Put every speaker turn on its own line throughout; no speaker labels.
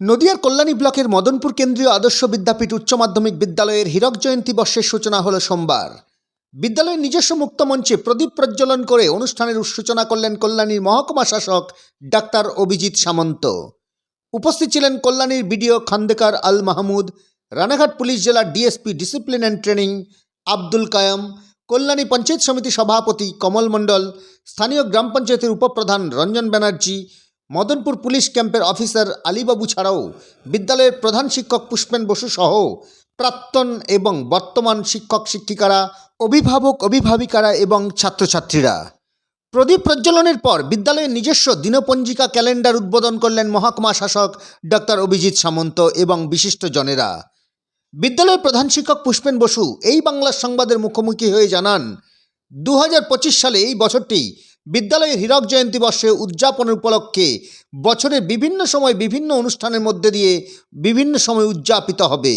নদিয়ার কল্যাণী ব্লকের মদনপুর কেন্দ্রীয় আদর্শ বিদ্যাপীঠ উচ্চ মাধ্যমিক বিদ্যালয়ের হীরক জয়ন্তী বর্ষের সূচনা হল সোমবার। বিদ্যালয়ের নিজস্ব মুক্তমঞ্চে প্রদীপ প্রজ্বলন করে অনুষ্ঠানের সূচনা করলেন কল্যাণীর মহকুমা শাসক ডাক্তার অভিজিৎ সামন্ত। উপস্থিত ছিলেন কল্যাণীর বিডিও খান্দেকার আল মাহমুদ, রানাঘাট পুলিশ জেলার DSP discipline and training Abdul Kayam, Kalyani panchayat samiti সভাপতি কমল মণ্ডল, স্থানীয় গ্রাম পঞ্চায়েতের উপপ্রধান রঞ্জন ব্যানার্জি মদনপুর পুলিশ ক্যাম্পের অফিসার আলীবাবু ছাড়াও বিদ্যালয়ের প্রধান শিক্ষক পুষ্পেন বসু সহ প্রাক্তন এবং বর্তমান শিক্ষক শিক্ষিকারা, অভিভাবক অভিভাবিকারা এবং ছাত্রছাত্রীরা। প্রদীপ প্রজ্বলনের পর বিদ্যালয়ের নিজস্ব দিনপঞ্জিকা ক্যালেন্ডার উদ্বোধন করলেন মহকুমা শাসক ডক্টর অভিজিৎ সামন্ত এবং বিশিষ্ট জনেরা। বিদ্যালয়ের প্রধান শিক্ষক পুষ্পেন বসু এই বাংলার সংবাদের মুখোমুখি হয়ে জানান দু হাজার পঁচিশ সালে এই বছরটি বিদ্যালয়ের হীরক জয়ন্তী বর্ষে উদযাপনের উপলক্ষে বছরের বিভিন্ন সময় বিভিন্ন অনুষ্ঠানের মধ্যে দিয়ে বিভিন্ন সময় উদযাপিত হবে।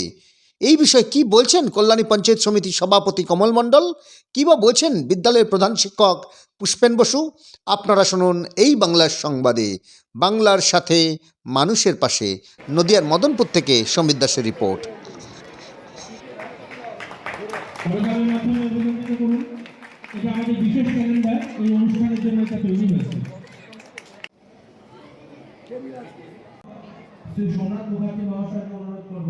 এই বিষয়ে কি বলছেন কল্যাণী পঞ্চায়েত সমিতির সভাপতি কমল মণ্ডল? কী বা বলছেন বিদ্যালয়ের প্রধান শিক্ষক পুষ্পেন বসু? আপনারা শুনুন এই বাংলার সংবাদে। বাংলার সাথে মানুষের পাশে। নদিয়ার মদনপুর থেকে সমীর দাসের রিপোর্ট।
এই অনুষ্ঠানের জন্য এটা তৈরি হয়েছে শ্রী সোমনাথ মুখার্জি মহাশয়কে অনুরোধ করব,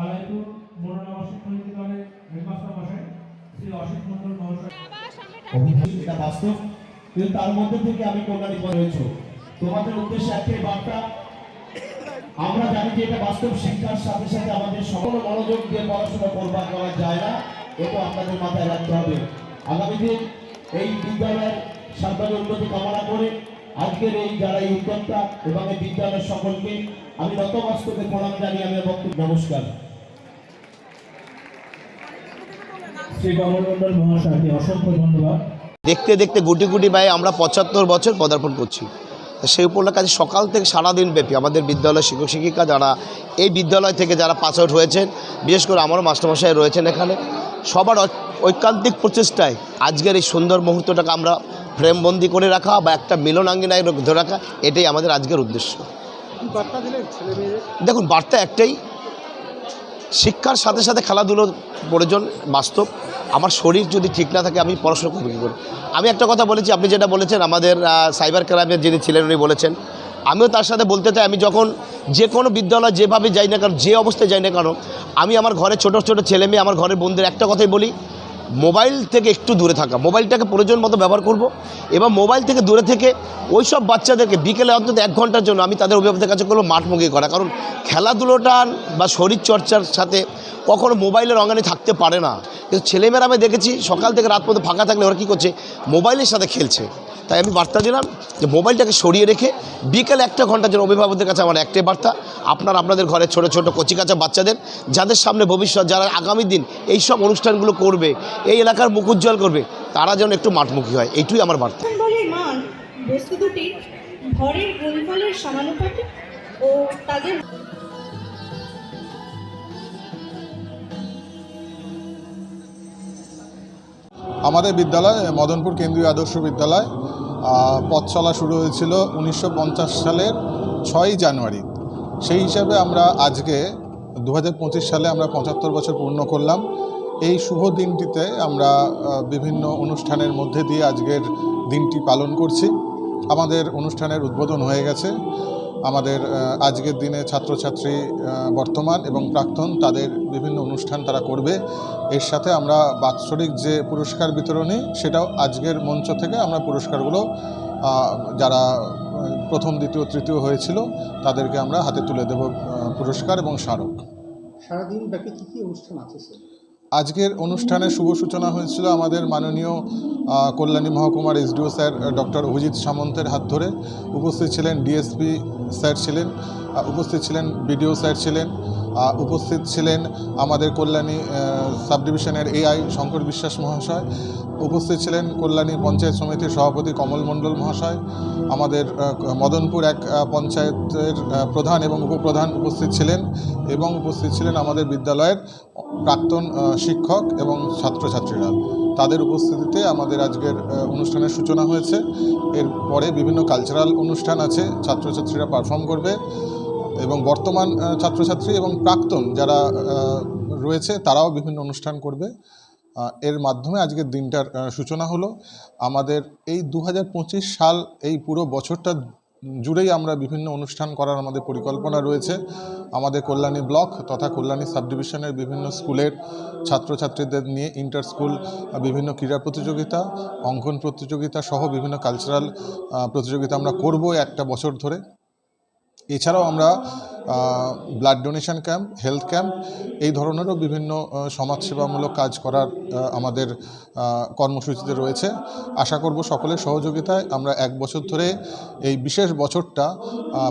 আলাইপুর মনোনাবাসিক সমিতি দলের হেডমাস্টার মশাই, শ্রী অসিত মন্ডল মহাশয়।
এটা বাস্তব, কিন্তু তার মধ্যে থেকে আমি কল্যাণী রয়েছে। তোমাদের উদ্দেশ্যে একটাই বার্তা, আমরা জানি যে এটা বাস্তব শিক্ষার সাথে সাথে আমাদের সকল মনোযোগ দিয়ে পড়াশোনা করবার করা যায় না এটা আপনাদের মাথায় রাখতে হবে। আগামী দিন এই বিদ্যালয়ের সার্বিক উন্নতি কামনা করে আজকের এই যারা এই উদ্যোক্তা এবং এই বিদ্যালয়ের সকলকে আমি নতমস্তকে প্রণাম জানিয়ে আমি বক্তব্য নমস্কার।
শ্রী কমল মহাশয়কে অসংখ্য ধন্যবাদ।
দেখতে দেখতে গুটি গুটি ভাই আমরা পঁচাত্তর বছর পদার্পণ করছি। তা সেই উপলক্ষে আজ সকাল থেকে সারাদিন ব্যাপী আমাদের বিদ্যালয়ের শিক্ষক শিক্ষিকা যারা এই বিদ্যালয় থেকে যারা পাস আউট হয়েছেন বিশেষ করে আমারও মাস্টারমশাই রয়েছেন এখানে সবার ঐকান্তিক প্রচেষ্টায় আজকের এই সুন্দর মুহূর্তটাকে আমরা ফ্রেমবন্দি করে রাখা বা একটা মিলনাঙ্গিনায় ধরে রাখা এটাই আমাদের আজকের উদ্দেশ্য। দেখুন বার্তা একটাই শিক্ষার সাথে সাথে খেলাধুলোর প্রয়োজন বাস্তব। আমার শরীর যদি ঠিক না থাকে আমি পড়াশোনা করব কী করে? আমি একটা কথা বলেছি আপনি যেটা বলেছেন আমাদের সাইবার ক্রাইমের যিনি ছিলেন উনি বলেছেন আমিও তার সাথে বলতে চাই আমি যখন যে কোনো বিদ্যালয় যেভাবে যাই না কেন যে অবস্থায় যাই না কেন আমি আমার ঘরে ছোট ছোট ছেলে মেয়ে আমার ঘরের বন্ধুদের একটা কথাই বলি মোবাইল থেকে একটু দূরে থাকা, মোবাইলটাকে প্রয়োজন মতো ব্যবহার করব। এবং মোবাইল থেকে দূরে থেকে ওই সব বাচ্চাদেরকে বিকেলে অন্তত এক ঘণ্টার জন্য আমি তাদের অভিভাবকদের কাছে করব মাঠমুখী করা। কারণ খেলাধুলোটা বা শরীরচর্চার সাথে কখনো মোবাইলের অঙ্গানে থাকতে পারে না। কিন্তু ছেলেমেয়েরা আমি দেখেছি, সকাল থেকে রাত পর্যন্ত ফাঁকা থাকলে ওরা কী করছে? মোবাইলের সাথে খেলছে। তাই আমি বার্তা দিলাম যে মোবাইলটাকে সরিয়ে রেখে বিকেল একটা ঘণ্টার জন্য অভিভাবকদের কাছে আমার একটাই বার্তা, আপনার আপনাদের ঘরে ছোট ছোট কচিকাচা বাচ্চাদের, যাদের সামনে ভবিষ্যৎ, যারা আগামী দিন এই সব অনুষ্ঠানগুলো করবে, এই এলাকার মুখ উজ্জ্বল করবে, তারা যেন একটু মাঠমুখী হয় এইটুই আমার বার্তা।
সমানুপাতিক ও তাদের
আমাদের বিদ্যালয়, মদনপুর কেন্দ্রীয় আদর্শ বিদ্যালয় পথ চলা শুরু হয়েছিল উনিশশো পঞ্চাশ সালের ছয়ই জানুয়ারি। সেই হিসাবে আমরা আজকে দু হাজার পঁচিশ সালে আমরা পঁচাত্তর বছর পূর্ণ করলাম। এই শুভ দিনটিতে আমরা বিভিন্ন অনুষ্ঠানের মধ্যে দিয়ে আজকের দিনটি পালন করছি। আমাদের অনুষ্ঠানের উদ্বোধন হয়ে গেছে। আমাদের আজকের দিনে ছাত্রছাত্রী বর্তমান এবং প্রাক্তন তাদের বিভিন্ন অনুষ্ঠান তারা করবে। এর সাথে আমরা বাৎসরিক যে পুরস্কার বিতরণী, সেটাও আজকের মঞ্চ থেকে আমরা পুরস্কারগুলো যারা প্রথম, দ্বিতীয়, তৃতীয় হয়েছিল, তাদেরকে আমরা হাতে তুলে দেব পুরস্কার এবং স্মারক।
সারাদিন ব্যাপী কী কী অনুষ্ঠান আছে স্যার?
আজকের অনুষ্ঠানে শুভ সূচনা হয়েছিল আমাদের মাননীয় কল্যাণী মহকুমার এসডিও স্যার ডক্টর অভিজিৎ সামন্তের হাত ধরে। উপস্থিত ছিলেন ডিএসপি স্যার ছিলেন উপস্থিত ছিলেন বিডিও স্যার ছিলেন উপস্থিত ছিলেন আমাদের কল্যাণী সাবডিভিশনের এআই শঙ্কর বিশ্বাস মহাশয় উপস্থিত ছিলেন কল্যাণী পঞ্চায়েত সমিতির সভাপতি কমল মণ্ডল মহাশয়, আমাদের মদনপুর এক পঞ্চায়েতের প্রধান এবং উপপ্রধান উপস্থিত ছিলেন এবং উপস্থিত ছিলেন আমাদের বিদ্যালয়ের প্রাক্তন শিক্ষক এবং ছাত্রছাত্রীরা। তাদের উপস্থিতিতে আমাদের আজকের অনুষ্ঠানের সূচনা হয়েছে। এরপরে বিভিন্ন কালচারাল অনুষ্ঠান আছে, ছাত্রছাত্রীরা পারফর্ম করবে এবং বর্তমান ছাত্রছাত্রী এবং প্রাক্তন যারা রয়েছে তারাও বিভিন্ন অনুষ্ঠান করবে। এর মাধ্যমে আজকের দিনটার সূচনা হলো আমাদের এই দু হাজার পঁচিশ সাল এই পুরো বছরটা জুড়েই আমরা বিভিন্ন অনুষ্ঠান করার আমাদের পরিকল্পনা রয়েছে। আমাদের কল্যাণী ব্লক তথা কল্যাণী সাব ডিভিশনের বিভিন্ন স্কুলের ছাত্রছাত্রীদের নিয়ে ইন্টার স্কুল বিভিন্ন ক্রীড়া প্রতিযোগিতা, অঙ্কন প্রতিযোগিতা সহ বিভিন্ন কালচারাল প্রতিযোগিতা আমরা করব একটা বছর ধরে। এছাড়াও আমরা blood donation camp health camp এই ধরনেরও বিভিন্ন সমাজসেবামূলক কাজ করার আমাদের কর্মসূচিতে রয়েছে। আশা করব সকলের সহযোগিতায় আমরা এক বছর ধরে এই বিশেষ বছরটা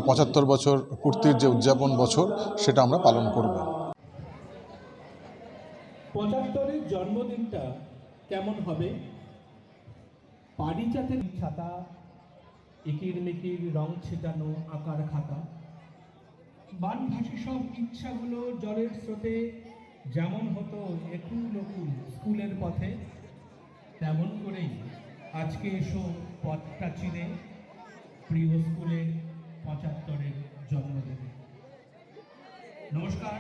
পঁচাত্তর বছর পূর্তির যে উদযাপন বছর, সেটা আমরা পালন করব।
পঁচাত্তরের জন্মদিনটা কেমন হবে? পারিজাতের ছাতা একির মেকির রং ছেটানো আকার খাতা। বানভাসী সব ইচ্ছাগুলো জলের স্রোতে যেমন হতো একুল নকুল স্কুলের পথে তেমন করেই আজকে এসো পথটা চিনে প্রিয় স্কুলের পঁচাত্তরের জন্মদিনে। নমস্কার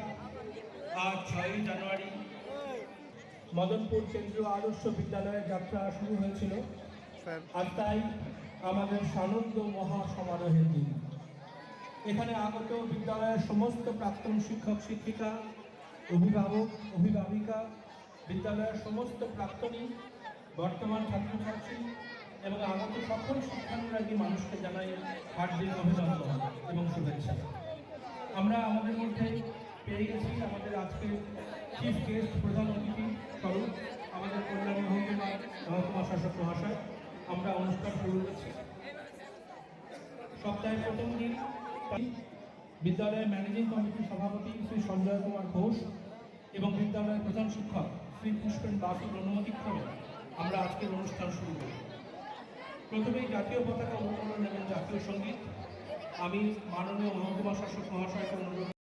আজ ছয়ই জানুয়ারি মদনপুর কেন্দ্রীয় আদর্শ বিদ্যালয়ের যাত্রা শুরু হয়েছিল। আর তাই আমাদের সানন্দ মহা সমারোহের দিন। এখানে আগত বিদ্যালয়ের সমস্ত প্রাক্তন শিক্ষক, শিক্ষিকা, অভিভাবক, অভিভাবিকা, বিদ্যালয়ের সমস্ত প্রাক্তনী, বর্তমান ছাত্রছাত্রী এবং আগত সকল শিক্ষানুরাগী মানুষকে জানাই হার্দিক অভিনন্দন এবং শুভেচ্ছা। আমরা আমাদের মধ্যে পেয়ে গেছি আমাদের আজকের চিফ গেস্ট প্রধান অতিথি স্বরূপ, আমাদের কল্যাণী মহকুমা মহকুমা শাসক মহাশয়। আমরা অনুষ্ঠান শুরু করছি। সপ্তাহের প্রথম দিন বিদ্যালয়ের ম্যানেজিং কমিটির সভাপতি শ্রী সঞ্জয় কুমার ঘোষ এবং বিদ্যালয়ের প্রধান শিক্ষক শ্রী পুষ্পেন বাসুর অনুমতিক্রমে আমরা আজকের অনুষ্ঠান শুরু করি। প্রথমেই জাতীয় পতাকা উত্তোলন এবং জাতীয় সংগীত। আমি মাননীয় মহকুমা শাসক মহাশয়কে অনুরোধ